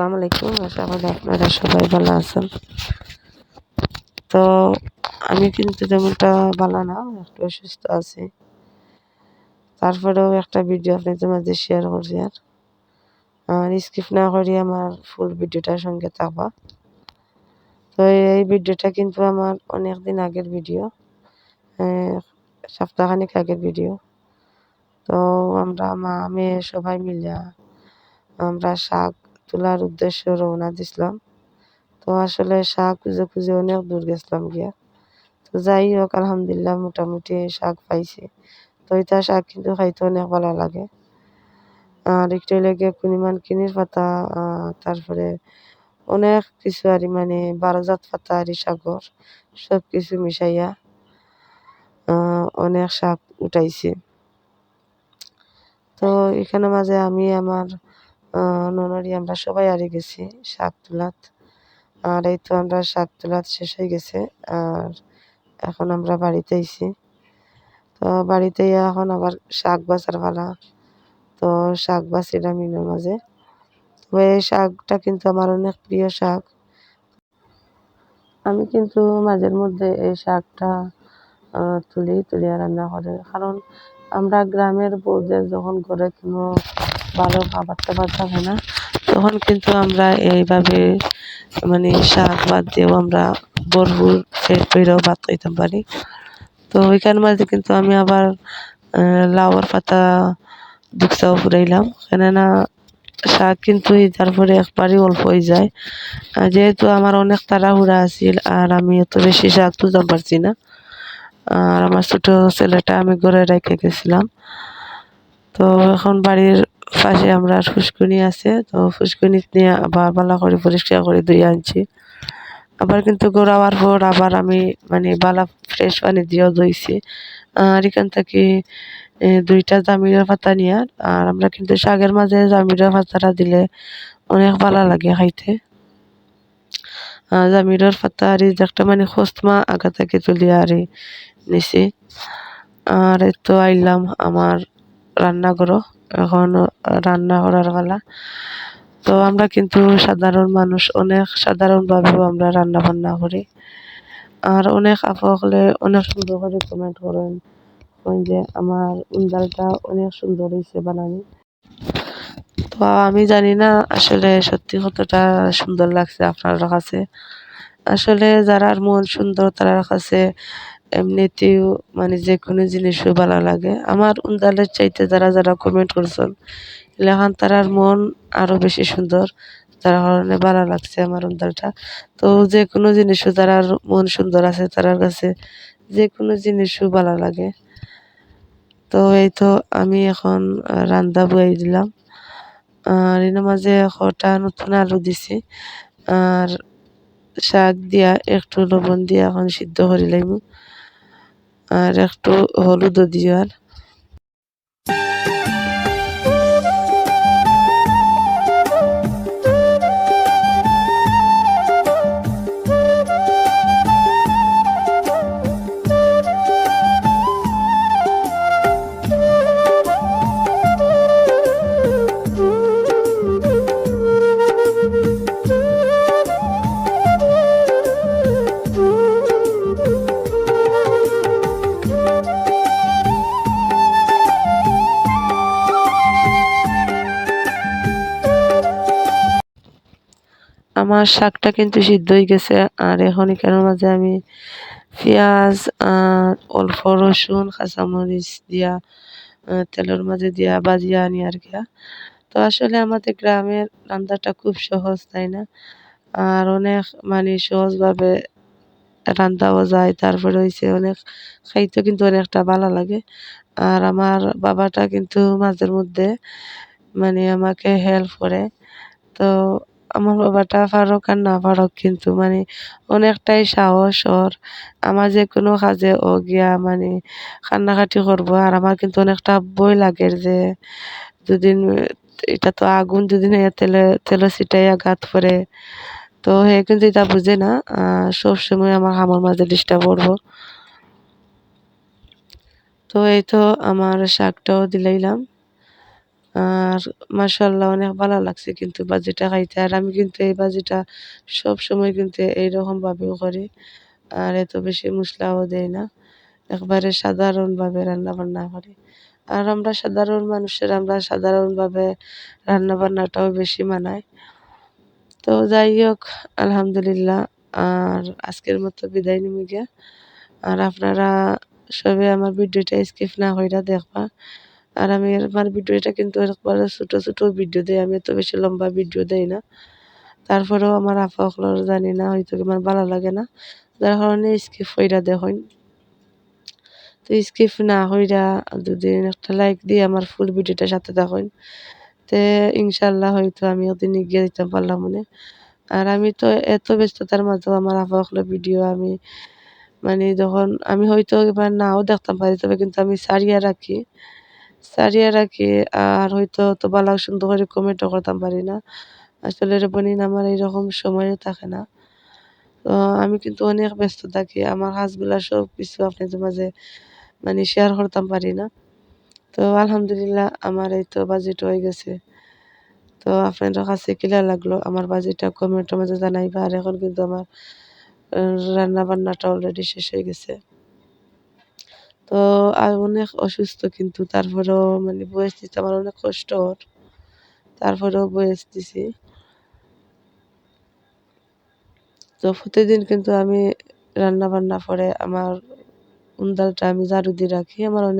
আসসালামু আলাইকুম, আশা করি আপনারা সবাই ভালো আছেন। তো আমি কিন্তু তেমনটা ভালো না একটু অসুস্থ আছি। তারপরেও একটা ভিডিও আপনাদের মাঝে শেয়ার করছি আর। আর স্কিপ না করি আমার ফুল ভিডিওটার সঙ্গে থাকবা। তো এই ভিডিওটা কিন্তু আমার অনেক দিন আগের ভিডিও সপ্তাহখানিক আগের ভিডিও। তো আমরা মা, মেয়ে সবাই মিলে আমরা শাক তোলার উদ্দেশ্যে রওনা দিছিলাম। তো আসলে শাক খুঁজে খুঁজে অনেক দূর গেছিলাম গিয়া। তো যাই হোক, আলহামদুলিল্লাহ মোটামুটি শাক পাইছি। তো এটা শাক কিন্তু খাইতে অনেক ভালো লাগে। আর একটু লেগে পরিমাণ কিনির পাতা তারপরে অনেক কিছু আর মানে বারোজাত পাতা আর সাগর সব কিছু মিশাইয়া অনেক শাক উঠাইছি। তো এখানে মাঝে আমি আমার ননরি, আমরা সবাই আরে গেছি শাক তোলাত। আর এই তো আমরা শাক তোলাত শেষ হয়ে গেছে, আর এখন আমরা বাড়িতে আইছি। তো বাড়িতে এখন আবার শাক বাছার পালা। তো শাক বাছিলাম মিনের মাঝে। তো এই শাকটা কিন্তু আমার অনেক প্রিয় শাক। আমি কিন্তু মাঝের মধ্যে এই শাকটা তুলি, তুলিয়া রান্না করে। কারণ আমরা গ্রামের বউদের যখন ঘরে কোনো ভালো খাবার টাবার থাকে না। তখন কিন্তু আমরা এইভাবে মানে শাক বাদ দিয়েও আমরা ভরপুর পেট ভরেও ভাত খাইতে পারি। তো ওইখান মাঝে কিন্তু আমি আবার লাউয়ের পাতা দুঃসাও ফুরাইলাম। কেননা শাক কিন্তু তারপরে একবারই অল্প হয়ে যায়। যেহেতু আমার অনেক তাড়াহুড়া আছিল আর আমি এত বেশি শাক তুলতে পারছি না, আর আমার ছোটো ছেলেটা আমি ঘরে রেখে গেছিলাম। তো এখন বাড়ির পাশে আমরা ফুসকুনি আছে, তো ফুসকুনি নিয়ে আবার বালা করে পরিষ্কার করে ধুয়ে আনছি। আবার কিন্তু গোড়াবার পর আবার আমি মানে বালা ফ্রেশ পানি দিয়েও ধুইছি। আর এখান থেকে দুইটা জামিরের পাতা নিয়ে, আর আমরা কিন্তু শাকের মাঝে জামিরের পাতাটা দিলে অনেক ভালো লাগে খাইতে। জামিরের পাতা আর একটা মানে খোস্তমা আগা থেকে তুলিয়া আর নিছি। আর তো আইলাম আমার রান্নাঘরও, এখন রান্না করার বেলা তো আমরা কিন্তু সাধারণ মানুষ, অনেক সাধারণভাবেও আমরা রান্না বান্না করি। আর অনেক আপা হলে অনেক সুন্দর করে কমেন্ট করেন যে আমার উন্দালটা অনেক সুন্দর হয়েছে বানানি। তো আমি জানি না আসলে সত্যি কতটা সুন্দর লাগছে আপনার কাছে। আসলে যারার মন সুন্দর তার কাছে এমনিতেও মানে যে কোনো জিনিসও ভালো লাগে। আমার উন্দালের চাইতে যারা যারা কমেন্ট করছেন লেখান তারার মন আরও বেশি সুন্দর। যার কারণে ভালো লাগছে আমার উন্দালটা। তো যে কোনো জিনিসও যারার মন সুন্দর আছে তারার কাছে যে কোনো জিনিসও ভালো লাগে। তো এই তো আমি এখন রান্দা বয়ে দিলাম। আর এর মাঝে কটা নতুন আলু দিছি। আর শাক দিয়া একটু লবণ দিয়া এখন সিদ্ধ করে লাইমু। আর একটু হলুদও দিও আমার শাকটা কিন্তু সিদ্ধ হয়ে গেছে। আর এখন এখানের মাঝে আমি পেঁয়াজ আর অল্প রসুন, কাঁচামরিচ দিয়া তেলের মাঝে দিয়া বাজিয়া আনি আর কি। তো আসলে আমাদের গ্রামের রান্নাটা খুব সহজ, তাই না? আর অনেক মানে সহজভাবে রান্নাও যায়। তারপরে হয়েছে অনেক খাইতে কিন্তু অনেকটা ভালো লাগে। আর আমার বাবাটা কিন্তু মাঝের মধ্যে মানে আমাকে হেল্প করে। তো আমার বাবাটা পারুক আর না পারুক কিন্তু মানে অনেকটাই সাহস ওর। আমার যে কোনো কাজে ও গিয়া মানে কান্নাকাটি করব আর আমার কিন্তু অনেকটা ভয় লাগে যে দুদিন এটা তো আগুন দুদিন তেলে তেলে ছিটাইয়া গাত পরে তো হে কিন্তু এটা বুঝে না সবসময় আমার আমার মাঝে ডিস্টার্ব করব তো এই তো আমার শাকটাও দিলাইলাম। আর মাশাআল্লাহ অনেক ভালো লাগছে কিন্তু বাজিটা খাইতে। আর আমি কিন্তু এই বাজিটা সব সময় কিন্তু এইরকমভাবেও করি। আর এত বেশি মশলাও দেই না। একবারে সাধারণভাবে রান্নাবান্না করি। আর আমরা সাধারণ মানুষের, আমরা সাধারণভাবে রান্নাবান্নাটাও বেশি মানাই। তো যাই হোক, আলহামদুলিল্লাহ। আর আজকের মতো বিদায় নিমু গিয়া। আর আপনারা সবে আমার ভিডিওটা স্কিপ না কইরা দেখবা। আর আমি আমার ভিডিওটা কিন্তু একবারে ছোটো ছোটো ভিডিও দেই, আমি এত বেশি লম্বা ভিডিও দেই না। তারপরেও আমার আপা সকলের জানি না, হয়তো আমার ভালো লাগে না। যার কারণে স্কিপ কইরা দেখুন তো স্কিপ না কইরা দুদিন একটা লাইক দিয়ে আমার ফুল ভিডিওটার সাথে থাকুন তে ইনশাল্লাহ হয়তো আমি ওদিন এগিয়ে দিতে পারলাম মনে। আর আমি তো এত ব্যস্ততার মাঝেও আমার আপা সকলের ভিডিও আমি মানে যখন আমি হয়তো এবার নাও দেখতাম পারি, তবে কিন্তু আমি সারিয়া রাখি। সারিয়া রাখি, আর হয়তো তো ভালো সুন্দর করে কমেন্টও করতাম, পারি না। আসলে বোনিন, আমার এইরকম সময়ও থাকে না। তো আমি কিন্তু অনেক ব্যস্ত থাকি, আমার কাজগুলা সব কিছু আপনাদের মাঝে মানে শেয়ার করতাম, পারি না। তো আলহামদুলিল্লাহ, আমার এই তো বাজেট হয়ে গেছে। তো আপনাদের কাছে কিলা লাগল, আমার বাজেটটা কমেন্টের মাঝে জানাইবা, আর এখন কিন্তু আমার রান্না বান্নাটা অলরেডি শেষ হয়ে গেছে। তো আর অনেক অসুস্থ কিন্তু, তারপরেও মানে বয়স দিতে আমার অনেক কষ্ট ওর। তারপরেও বয়স দিছি। তো প্রতিদিন কিন্তু আমি রান্না বান্না করে আমার উন্দালটা আমি ঝাড়ু দিয়ে রাখি, আমার অনেক